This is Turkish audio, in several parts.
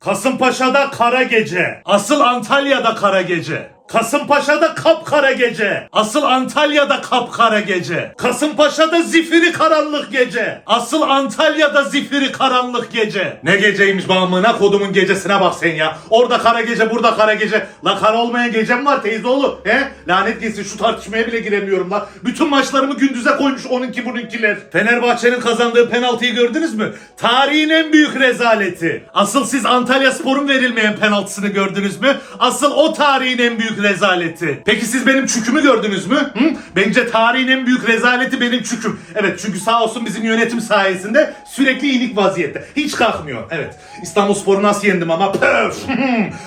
Kasımpaşa'da kara gece. Asıl Antalya'da kara gece. Kasımpaşa'da kapkara gece. Asıl Antalya'da kapkara gece. Kasımpaşa'da zifiri karanlık gece. Asıl Antalya'da zifiri karanlık gece. Ne geceymiş bağımına kodumun gecesine bak sen ya. Orada kara gece burada kara gece. La kara olmayan gecem var teyze oğlu. He? Lanet gitsin şu tartışmaya bile giremiyorum la. Bütün maçlarımı gündüze koymuş onunki bununkiler. Fenerbahçe'nin kazandığı penaltıyı gördünüz mü? Tarihin en büyük rezaleti. Asıl siz Antalya Spor'un verilmeyen penaltısını gördünüz mü? Asıl o tarihin en büyük rezaleti. Peki siz benim çükümü gördünüz mü? Hı? Bence tarihin en büyük rezaleti benim çüküm. Evet çünkü sağ olsun bizim yönetim sayesinde sürekli iyilik vaziyette. Hiç kalkmıyor. Evet. İstanbul Spor'u nasıl yendim ama pöf.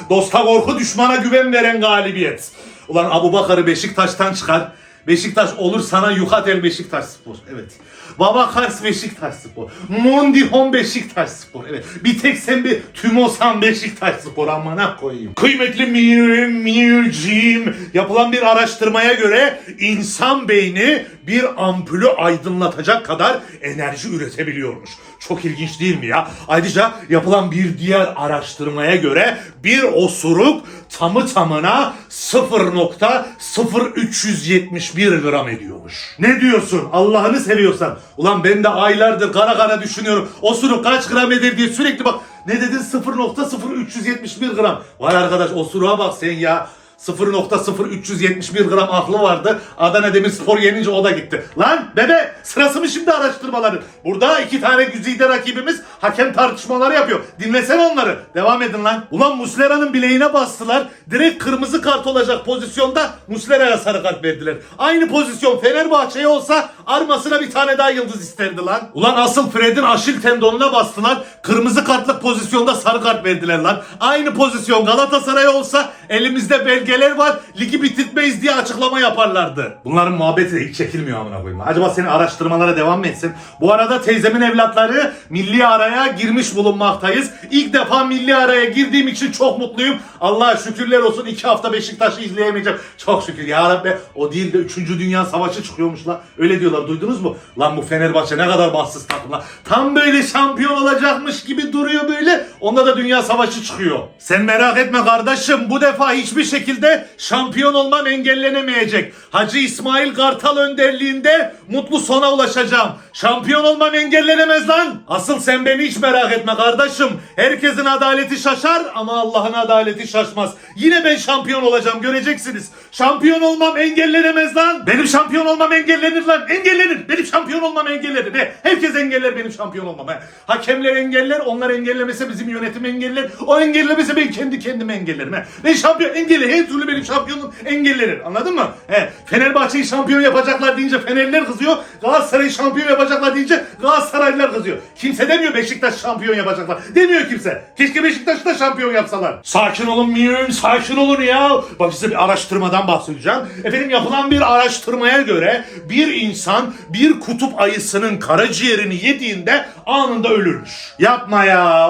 Dosta korku düşmana güven veren galibiyet. Ulan Abu Bakar'ı Beşiktaş'tan çıkar. Beşiktaş olur sana Yukatel Beşiktaş Spor. Evet. Baba Kars Beşiktaş Spor. Mondihon Beşiktaş Spor. Evet. Bir tek sen bir Tümosan Beşiktaş Spor amına koyayım. Kıymetli mirim, mircim. Yapılan bir araştırmaya göre insan beyni bir ampulü aydınlatacak kadar enerji üretebiliyormuş. Çok ilginç değil mi ya? Ayrıca yapılan bir diğer araştırmaya göre bir osuruk tamı tamına 0.0371 gram ediyormuş. Ne diyorsun? Allah'ını seviyorsan. Ulan ben de aylardır kara kara düşünüyorum. Osuruk kaç gram eder diye sürekli bak. Ne dedin? 0.0371 gram. Vay arkadaş osuruğa bak sen ya. 0.0371 gram aklı vardı. Adana Demirspor yenince o da gitti. Lan bebe sırası mı şimdi araştırmaları? Burada iki tane güzide rakibimiz hakem tartışmaları yapıyor. Dinlesene onları. Devam edin lan. Ulan Muslera'nın bileğine bastılar. Direkt kırmızı kart olacak pozisyonda Muslera'ya sarı kart verdiler. Aynı pozisyon Fenerbahçe'ye olsa armasına bir tane daha yıldız isterdi lan. Ulan asıl Fred'in aşil tendonuna bastılar. Kırmızı kartlık pozisyonda sarı kart verdiler lan. Aynı pozisyon Galatasaray'a olsa elimizde belgeler var. Ligi bitirtmeyiz diye açıklama yaparlardı. Bunların muhabbeti hiç çekilmiyor amına koyayım. Acaba senin araştırmalara devam mı etsin? Bu arada teyzemin evlatları milli araya girmiş bulunmaktayız. İlk defa milli araya girdiğim için çok mutluyum. Allah'a şükürler olsun iki hafta Beşiktaş'ı izleyemeyeceğim. Çok şükür ya Rabbi. O değil de 3. Dünya Savaşı çıkıyormuş la. Öyle diyorlar duydunuz mu? Lan bu Fenerbahçe ne kadar bahtsız takım lan. Tam böyle şampiyon olacakmış gibi duruyor böyle. Onda da Dünya Savaşı çıkıyor. Sen merak etme kardeşim. Bu defa hiçbir şekilde şampiyon olmam engellenemeyecek. Hacı İsmail Kartal önderliğinde mutlu sona ulaşacağım. Şampiyon olmam engellenemez lan. Asıl sen beni hiç merak etme kardeşim. Herkesin adaleti şaşar ama Allah'ın adaleti şaşmaz. Yine ben şampiyon olacağım göreceksiniz. Şampiyon olmam engellenemez lan. Benim şampiyon olmam engellenir lan. Engellenir. Benim şampiyon olmam engellenir. He. Herkes engeller benim şampiyon olmam. He. Hakemler engeller. Onlar engellemese bizim yönetim engeller. O engellemese ben kendi kendime engellerim. He. Ben şampiyon engeller. Her türlü benim şampiyonum engellenir. Anladın mı? He. Fenerbahçe'yi şampiyon yapacaklar deyince Fenerliler kızıyor. Galatasaray'ı şampiyon yapacaklar deyince Galatasaraylılar kızıyor. Kimse demiyor Beşiktaş şampiyon yapacaklar. Demiyor kimse. Keşke Beşiktaş'ı da şampiyon yapsalar. Sakin olun miyim? Sakin olun ya. Bak size bir araştırmadan bahsedeceğim. Efendim yapılan bir araştırmaya göre bir insan bir kutup ayısının karaciğerini yediğinde anında ölürmüş. Yapma ya.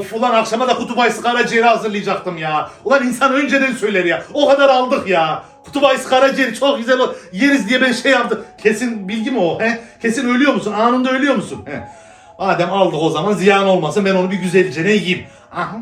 Of ulan akşama da kutup ayısı karaciğeri hazırlayacaktım ya. Ulan insan önceden söyler ya. O kadar aldık ya. Kutup ayısı karaciğeri çok güzel o. Yeriz diye ben şey yaptım. Kesin bilgi mi o? He? Kesin ölüyor musun? Anında ölüyor musun? He. Madem aldık o zaman ziyan olmasın ben onu bir güzelce ne yiyeyim. Aha.